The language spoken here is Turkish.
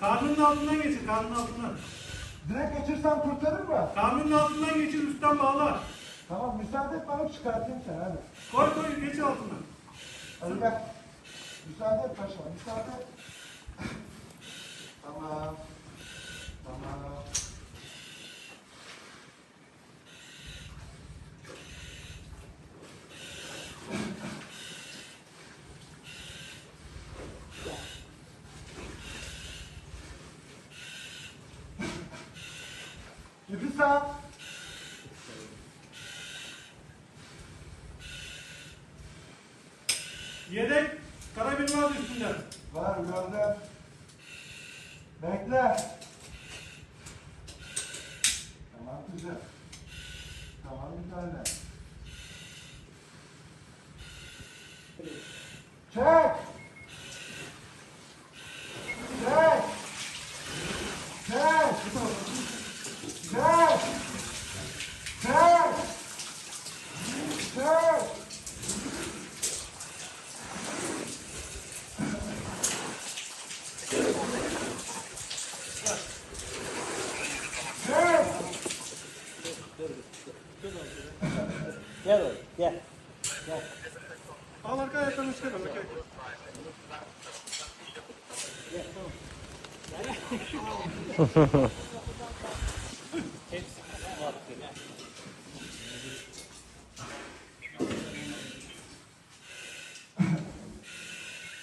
Karnının altından geçir, karnının altından. Direkt geçirsem kurtarır mı? Karnının altından geçir, üstten bağla. Tamam, müsaade et bana çıkartayım seni hadi. Koy koy, geç altından. Hadi gel. Müsaade et paşa, müsaade et. 엄마, 엄마. 유비사. 얘들. Karabin var üstünde. Var gördüm. Bekle. Tamam güzel. Tamam. Çek. Çek. Çek. Çek. Yeah, Yeah. Yeah. Arkaya konuşalım. Okay. Yeah.